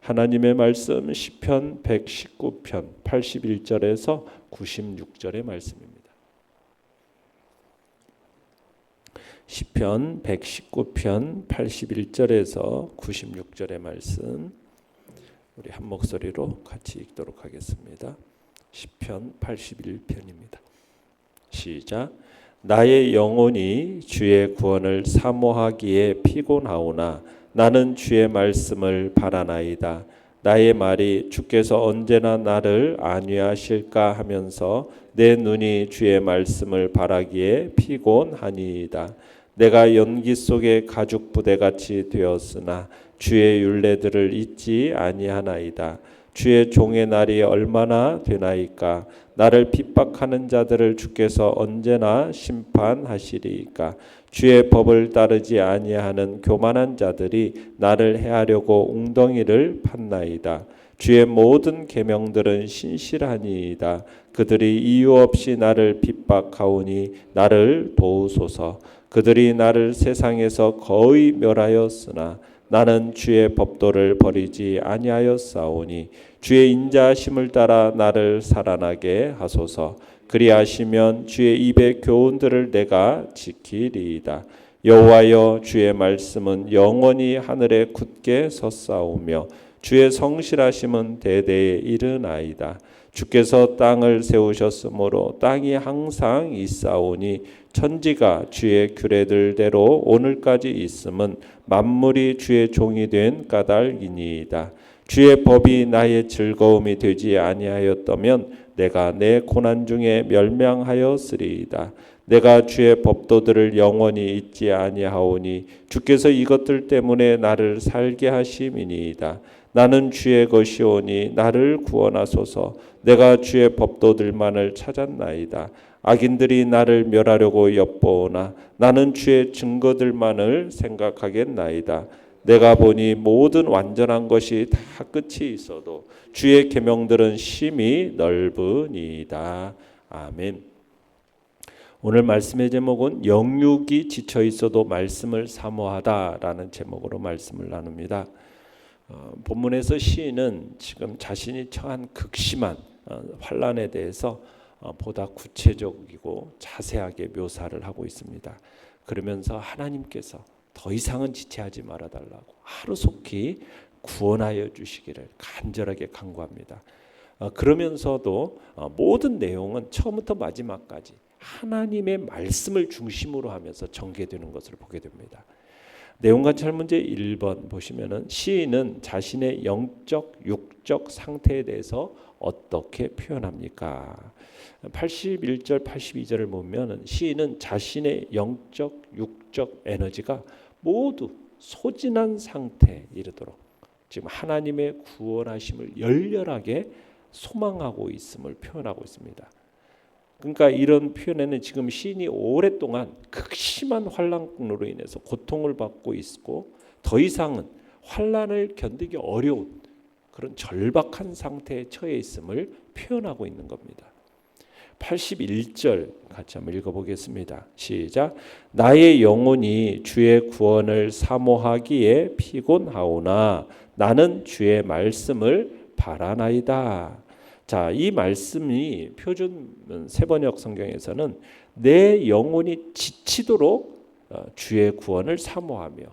하나님의 말씀 시편 119편 81절에서 96절의 말씀입니다. 시편 119편 81절에서 96절의 말씀 우리 한 목소리로 같이 읽도록 하겠습니다. 시편 81편입니다. 시작 나의 영혼이 주의 구원을 사모하기에 피곤하오나 나는 주의 말씀을 바라나이다. 나의 말이 주께서 언제나 나를 안위하실까 하면서 내 눈이 주의 말씀을 바라기에 피곤하니이다. 내가 연기 속에 가죽 부대같이 되었으나 주의 율례들을 잊지 아니하나이다. 주의 종의 날이 얼마나 되나이까? 나를 핍박하는 자들을 주께서 언제나 심판하시리이까? 주의 법을 따르지 아니하는 교만한 자들이 나를 해하려고 웅덩이를 판나이다. 주의 모든 계명들은 신실하니이다. 그들이 이유 없이 나를 핍박하오니 나를 도우소서. 그들이 나를 세상에서 거의 멸하였으나 나는 주의 법도를 버리지 아니하였사오니 주의 인자심을 따라 나를 살아나게 하소서. 그리하시면 주의 입의 교훈들을 내가 지키리이다. 여호와여 주의 말씀은 영원히 하늘에 굳게 섰사오며 주의 성실하심은 대대에 이르나이다. 주께서 땅을 세우셨으므로 땅이 항상 있사오니 천지가 주의 규례들대로 오늘까지 있음은 만물이 주의 종이 된 까닭이니이다. 주의 법이 나의 즐거움이 되지 아니하였다면 내가 내 고난 중에 멸망하였으리이다. 내가 주의 법도들을 영원히 잊지 아니하오니 주께서 이것들 때문에 나를 살게 하심이니이다. 나는 주의 것이오니 나를 구원하소서. 내가 주의 법도들만을 찾았나이다. 악인들이 나를 멸하려고 엿보오나 나는 주의 증거들만을 생각하겠나이다. 내가 보니 모든 완전한 것이 다 끝이 있어도 주의 계명들은 심히 넓으니이다. 아멘. 오늘 말씀의 제목은 영육이 지쳐 있어도 말씀을 사모하다라는 제목으로 말씀을 나눕니다. 어, 본문에서 시인은 지금 자신이 처한 극심한 어, 환란에 대해서 어, 보다 구체적이고 자세하게 묘사를 하고 있습니다. 그러면서 하나님께서 더 이상은 지체하지 말아 달라고 하루속히 구원하여 주시기를 간절하게 간구합니다. 어, 그러면서도 어, 모든 내용은 처음부터 마지막까지 하나님의 말씀을 중심으로 하면서 전개되는 것을 보게 됩니다. 내용 관찰 문제 1번 보시면은 시인은 자신의 영적 육적 상태에 대해서 어떻게 표현합니까? 81절 82절을 보면 시인은 자신의 영적 육적 에너지가 모두 소진한 상태에 이르도록 지금 하나님의 구원하심을 열렬하게 소망하고 있음을 표현하고 있습니다. 그러니까 이런 표현에는 지금 시인이 오랫동안 극심한 환란으로 인해서 고통을 받고 있고 더 이상은 환란을 견디기 어려운 그런 절박한 상태에 처해 있음을 표현하고 있는 겁니다. 81절 같이 한번 읽어보겠습니다. 시작. 나의 영혼이 주의 구원을 사모하기에 피곤하오나 나는 주의 말씀을 바라나이다. 자, 이 말씀이 표준 세번역 성경에서는 내 영혼이 지치도록 어, 주의 구원을 사모하며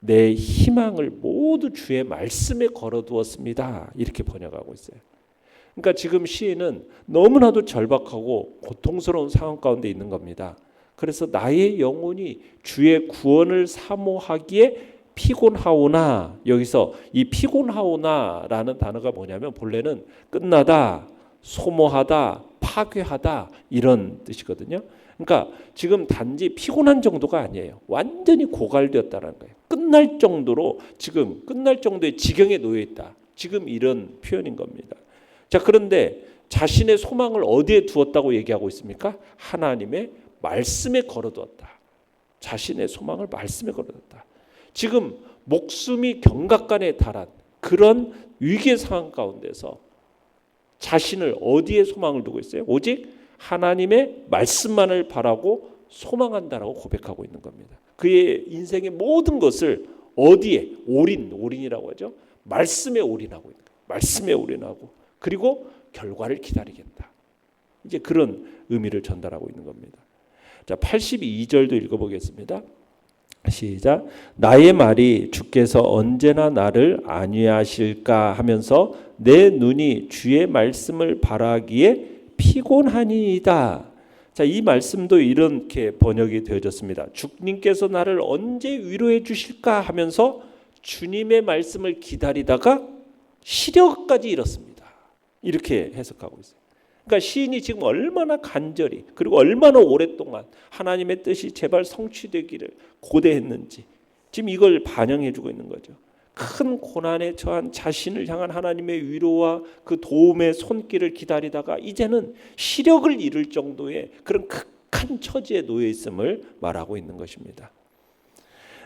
내 희망을 모두 주의 말씀에 걸어두었습니다. 이렇게 번역하고 있어요. 그러니까 지금 시인은 너무나도 절박하고 고통스러운 상황 가운데 있는 겁니다. 그래서 나의 영혼이 주의 구원을 사모하기에 피곤하오나 여기서 이 피곤하오나라는 단어가 뭐냐면 본래는 끝나다, 소모하다, 파괴하다 이런 뜻이거든요. 그러니까 지금 단지 피곤한 정도가 아니에요. 완전히 고갈되었다는 거예요. 끝날 정도로 지금 끝날 정도의 지경에 놓여 있다. 지금 이런 표현인 겁니다. 자, 그런데 자신의 소망을 어디에 두었다고 얘기하고 있습니까? 하나님의 말씀에 걸어두었다. 자신의 소망을 말씀에 걸어두었다. 지금 목숨이 경각간에 달한 그런 위기의 상황 가운데서 자신을 어디에 소망을 두고 있어요? 오직 하나님의 말씀만을 바라고 소망한다라고 고백하고 있는 겁니다. 그의 인생의 모든 것을 어디에 올인 올인이라고 하죠. 말씀에 올인하고 있는 거예요. 말씀에 올인하고 그리고 결과를 기다리겠다. 이제 그런 의미를 전달하고 있는 겁니다. 자, 82절도 읽어보겠습니다. 시작. 나의 말이 주께서 언제나 나를 안위하실까 하면서 내 눈이 주의 말씀을 바라기에 피곤하니이다. 자, 이 말씀도 이렇게 번역이 되어졌습니다. 주님께서 나를 언제 위로해 주실까 하면서 주님의 말씀을 기다리다가 시력까지 잃었습니다. 이렇게 해석하고 있어요. 그러니까 시인이 지금 얼마나 간절히 그리고 얼마나 오랫동안 하나님의 뜻이 제발 성취되기를 고대했는지 지금 이걸 반영해 주고 있는 거죠. 큰 고난에 처한 자신을 향한 하나님의 위로와 그 도움의 손길을 기다리다가 이제는 시력을 잃을 정도의 그런 극한 처지에 놓여 있음을 말하고 있는 것입니다.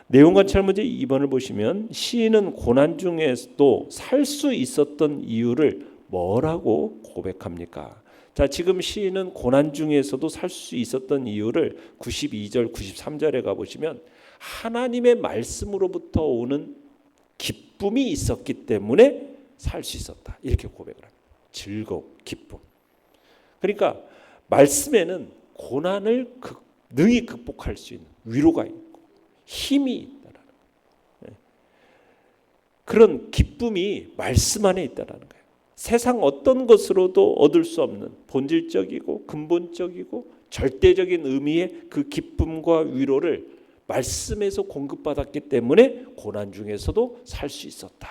내용과 철문제 2번을 보시면 시인은 고난 중에서도 살 수 있었던 이유를 뭐라고 고백합니까? 자, 지금 시인은 고난 중에서도 살 수 있었던 이유를 92절, 93절에 가 보시면 하나님의 말씀으로부터 오는 기쁨이 있었기 때문에 살 수 있었다. 이렇게 고백을 합니다. 즐거움, 기쁨. 그러니까 말씀에는 고난을 극, 능히 극복할 수 있는 위로가 있고 힘이 있다라는 거예요. 그런 기쁨이 말씀 안에 있다라는 거예요. 세상 어떤 것으로도 얻을 수 없는 본질적이고 근본적이고 절대적인 의미의 그 기쁨과 위로를 말씀에서 공급받았기 때문에 고난 중에서도 살 수 있었다.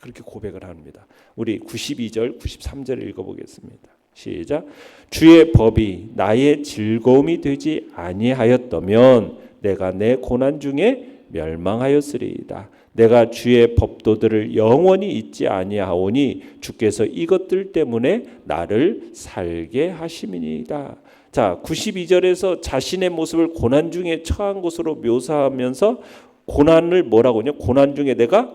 그렇게 고백을 합니다. 우리 92절, 93절 읽어보겠습니다. 시작. 주의 법이 나의 즐거움이 되지 아니하였다면 내가 내 고난 중에 멸망하였으리이다. 내가 주의 법도들을 영원히 잊지 아니하오니 주께서 이것들 때문에 나를 살게 하심이니이다. 자, 92절에서 자신의 모습을 고난 중에 처한 것으로 묘사하면서 고난을 뭐라고 하냐? 고난 중에 내가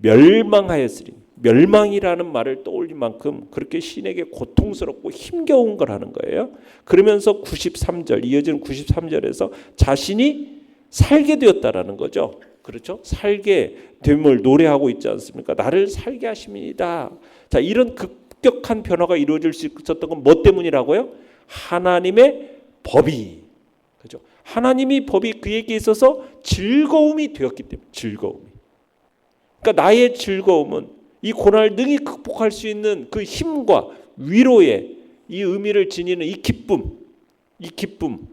멸망하였으리. 멸망이라는 말을 떠올릴 만큼 그렇게 신에게 고통스럽고 힘겨운 거라는 거예요. 그러면서 93절 이어지는 93절에서 자신이 살게 되었다라는 거죠. 그렇죠? 살게 됨을 노래하고 있지 않습니까? 나를 살게 하십니다. 자, 이런 급격한 변화가 이루어질 수 있었던 건 뭐 때문이라고요? 하나님의 법이 그죠? 하나님이 법이 그에게 있어서 즐거움이 되었기 때문에 즐거움이. 그러니까 나의 즐거움은 이 고난을 능히 극복할 수 있는 그 힘과 위로의 이 의미를 지니는 이 기쁨, 이 기쁨,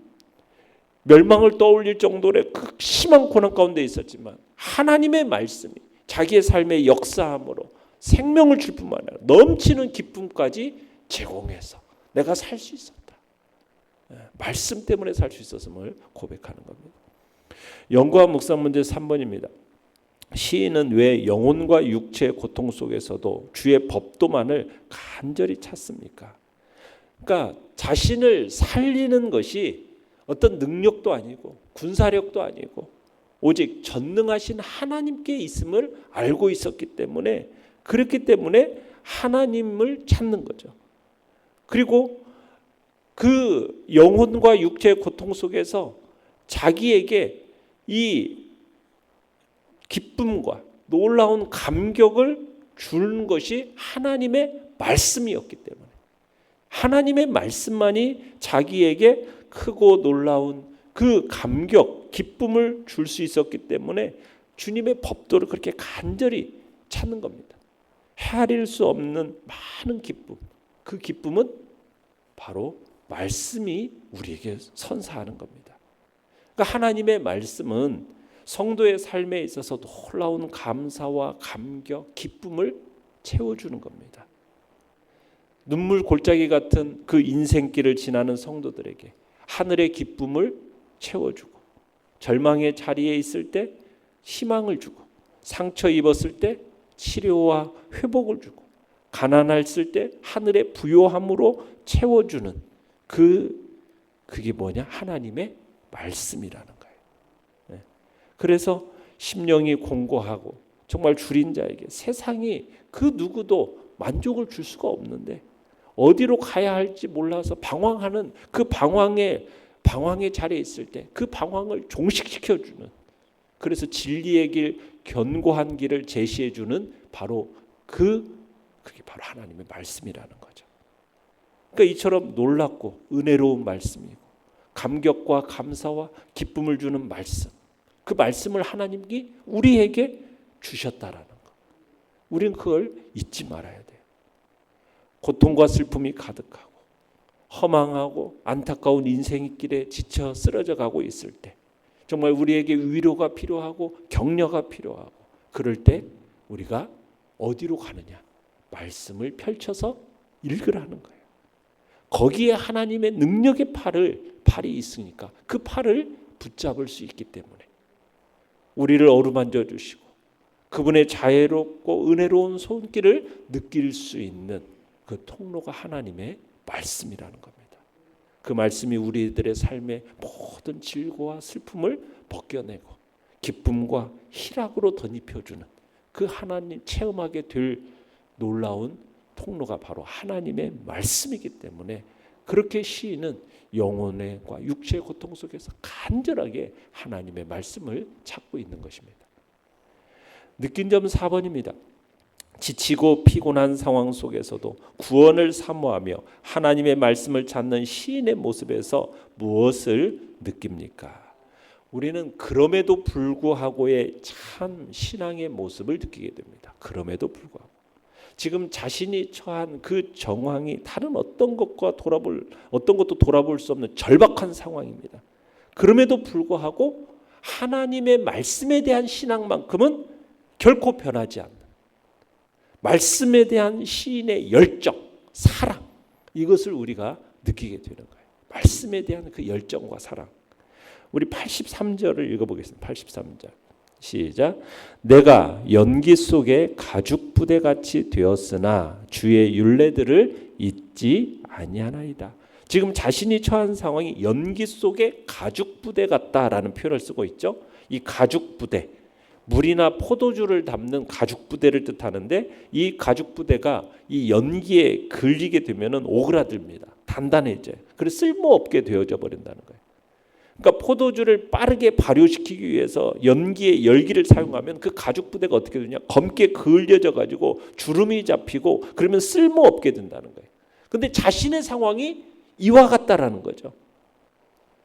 멸망을 떠올릴 정도의 그 심한 고난 가운데 있었지만 하나님의 말씀이 자기의 삶의 역사함으로 생명을 줄 뿐만 아니라 넘치는 기쁨까지 제공해서 내가 살 수 있었다. 예, 말씀 때문에 살 수 있었음을 고백하는 겁니다. 연구와 묵상 문제 3번입니다. 시인은 왜 영혼과 육체의 고통 속에서도 주의 법도만을 간절히 찾습니까? 그러니까 자신을 살리는 것이 어떤 능력도 아니고 군사력도 아니고 오직 전능하신 하나님께 있음을 알고 있었기 때문에 그렇기 때문에 하나님을 찾는 거죠. 그리고 그 영혼과 육체의 고통 속에서 자기에게 이 기쁨과 놀라운 감격을 주는 것이 하나님의 말씀이었기 때문에 하나님의 말씀만이 자기에게 크고 놀라운 그 감격, 기쁨을 줄 수 있었기 때문에 주님의 법도를 그렇게 간절히 찾는 겁니다. 헤아릴 수 없는 많은 기쁨. 그 기쁨은 바로 말씀이 우리에게 선사하는 겁니다. 그러니까 하나님의 말씀은 성도의 삶에 있어서 놀라운 감사와 감격, 기쁨을 채워주는 겁니다. 눈물 골짜기 같은 그 인생길을 지나는 성도들에게 하늘의 기쁨을 채워주고 절망의 자리에 있을 때 희망을 주고 상처 입었을 때 치료와 회복을 주고 가난했을 때 하늘의 부요함으로 채워주는 그 그게 뭐냐 하나님의 말씀이라는 거예요. 네. 그래서 심령이 공고하고 정말 줄인 자에게 세상이 그 누구도 만족을 줄 수가 없는데 어디로 가야 할지 몰라서 방황하는 그 방황의 방황의 자리에 있을 때 그 방황을 종식시켜 주는 그래서 진리의 길 견고한 길을 제시해 주는 바로 그 그게 바로 하나님의 말씀이라는 거죠. 그러니까 이처럼 놀랍고 은혜로운 말씀이고 감격과 감사와 기쁨을 주는 말씀. 그 말씀을 하나님이 우리에게 주셨다라는 거. 우리는 그걸 잊지 말아야 돼요. 고통과 슬픔이 가득하고 허망하고 안타까운 인생의 길에 지쳐 쓰러져 가고 있을 때 정말 우리에게 위로가 필요하고 격려가 필요하고 그럴 때 우리가 어디로 가느냐? 말씀을 펼쳐서 읽으라는 거예요. 거기에 하나님의 능력의 팔을 팔이 있으니까 그 팔을 붙잡을 수 있기 때문에 우리를 어루만져 주시고 그분의 자애롭고 은혜로운 손길을 느낄 수 있는 그 통로가 하나님의 말씀이라는 겁니다. 그 말씀이 우리들의 삶의 모든 질고와 슬픔을 벗겨내고 기쁨과 희락으로 덧입혀주는 그 하나님 체험하게 될 놀라운 통로가 바로 하나님의 말씀이기 때문에 그렇게 시인은 영혼과 육체의 고통 속에서 간절하게 하나님의 말씀을 찾고 있는 것입니다. 느낀 점 4번입니다. 지치고 피곤한 상황 속에서도 구원을 사모하며 하나님의 말씀을 찾는 시인의 모습에서 무엇을 느낍니까? 우리는 그럼에도 불구하고의 참 신앙의 모습을 느끼게 됩니다. 그럼에도 불구하고 지금 자신이 처한 그 정황이 다른 어떤 것과 돌아볼 어떤 것도 돌아볼 수 없는 절박한 상황입니다. 그럼에도 불구하고 하나님의 말씀에 대한 신앙만큼은 결코 변하지 않는 말씀에 대한 시인의 열정, 사랑 이것을 우리가 느끼게 되는 거예요. 말씀에 대한 그 열정과 사랑. 우리 83절을 읽어보겠습니다. 83절. 시작. 내가 연기 속에 가죽 부대 같이 되었으나 주의 윤례들을 잊지 아니하나이다. 지금 자신이 처한 상황이 연기 속에 가죽 부대 같다라는 표현을 쓰고 있죠. 이 가죽 부대 물이나 포도주를 담는 가죽 부대를 뜻하는데 이 가죽 부대가 이 연기에 걸리게 되면은 오그라듭니다. 단단해져요. 그래서 쓸모없게 되어져 버린다는 거예요. 그러니까 포도주를 빠르게 발효시키기 위해서 연기의 열기를 사용하면 그 가죽 부대가 어떻게 되냐? 검게 그을려져 가지고 주름이 잡히고 그러면 쓸모없게 된다는 거예요. 근데 자신의 상황이 이와 같다라는 거죠.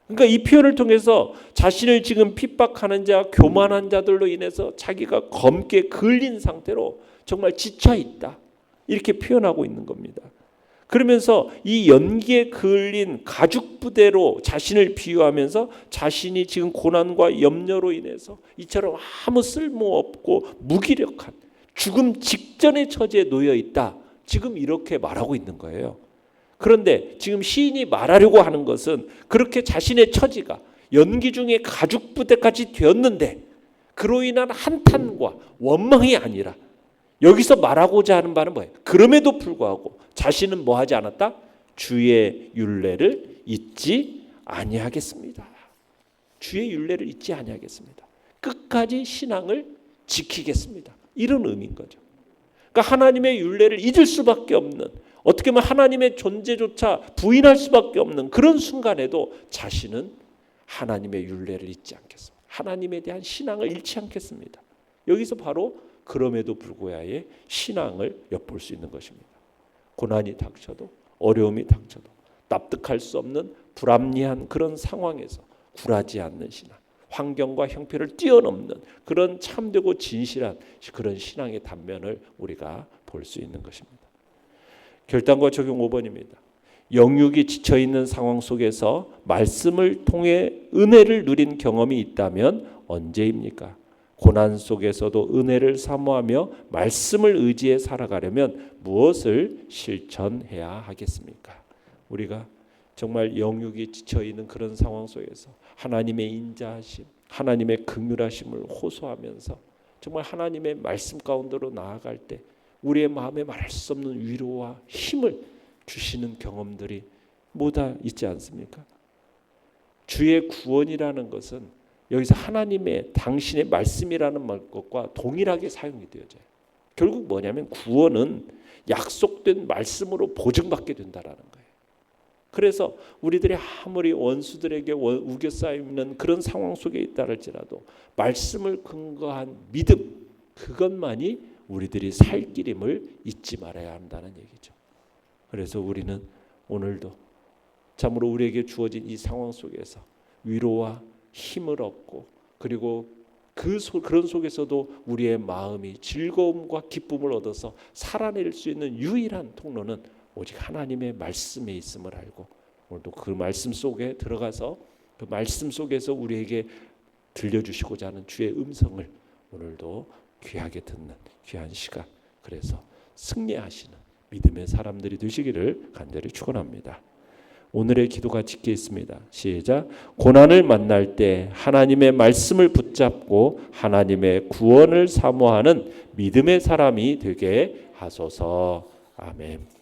그러니까 이 표현을 통해서 자신을 지금 핍박하는 자, 교만한 자들로 인해서 자기가 검게 걸린 상태로 정말 지쳐 있다. 이렇게 표현하고 있는 겁니다. 그러면서 이 연기에 그을린 가죽 부대로 자신을 비유하면서 자신이 지금 고난과 염려로 인해서 이처럼 아무 쓸모 없고 무기력한 죽음 직전의 처지에 놓여 있다. 지금 이렇게 말하고 있는 거예요. 그런데 지금 시인이 말하려고 하는 것은 그렇게 자신의 처지가 연기 중에 가죽 부대까지 되었는데 그로 인한 한탄과 원망이 아니라 여기서 말하고자 하는 바는 뭐예요? 그럼에도 불구하고 자신은 뭐 하지 않았다? 주의 윤례를 잊지 아니하겠습니다. 주의 윤례를 잊지 아니하겠습니다. 끝까지 신앙을 지키겠습니다. 이런 의미인 거죠. 그러니까 하나님의 윤례를 잊을 수밖에 없는 어떻게 보면 하나님의 존재조차 부인할 수밖에 없는 그런 순간에도 자신은 하나님의 윤례를 잊지 않겠습니다. 하나님에 대한 신앙을 잃지 않겠습니다. 여기서 바로 그럼에도 불구하고 신앙을 엿볼 수 있는 것입니다. 고난이 닥쳐도 어려움이 닥쳐도 납득할 수 없는 불합리한 그런 상황에서 굴하지 않는 신앙, 환경과 형편을 뛰어넘는 그런 참되고 진실한 그런 신앙의 단면을 우리가 볼 수 있는 것입니다. 결단과 적용 5번입니다. 영육이 지쳐 있는 상황 속에서 말씀을 통해 은혜를 누린 경험이 있다면 언제입니까? 고난 속에서도 은혜를 사모하며 말씀을 의지해 살아가려면 무엇을 실천해야 하겠습니까? 우리가 정말 영육이 지쳐 있는 그런 상황 속에서 하나님의 인자하심, 하나님의 긍휼하심을 호소하면서 정말 하나님의 말씀 가운데로 나아갈 때 우리의 마음에 말할 수 없는 위로와 힘을 주시는 경험들이 뭐다 있지 않습니까? 주의 구원이라는 것은 여기서 하나님의 당신의 말씀이라는 것과 동일하게 사용이 되어져요. 결국 뭐냐면 구원은 약속된 말씀으로 보증받게 된다라는 거예요. 그래서 우리들이 아무리 원수들에게 우겨 쌓이는 그런 상황 속에 있다 할지라도 말씀을 근거한 믿음 그것만이 우리들이 살 길임을 잊지 말아야 한다는 얘기죠. 그래서 우리는 오늘도 참으로 우리에게 주어진 이 상황 속에서 위로와 힘을 얻고 그리고 그 소, 그런 속에서도 우리의 마음이 즐거움과 기쁨을 얻어서 살아낼 수 있는 유일한 통로는 오직 하나님의 말씀에 있음을 알고 오늘도 그 말씀 속에 들어가서 그 말씀 속에서 우리에게 들려주시고자 하는 주의 음성을 오늘도 귀하게 듣는 귀한 시간 그래서 승리하시는 믿음의 사람들이 되시기를 간절히 축원합니다. 오늘의 기도가 짓게 있습니다. 시작. 고난을 만날 때 하나님의 말씀을 붙잡고 하나님의 구원을 사모하는 믿음의 사람이 되게 하소서. 아멘.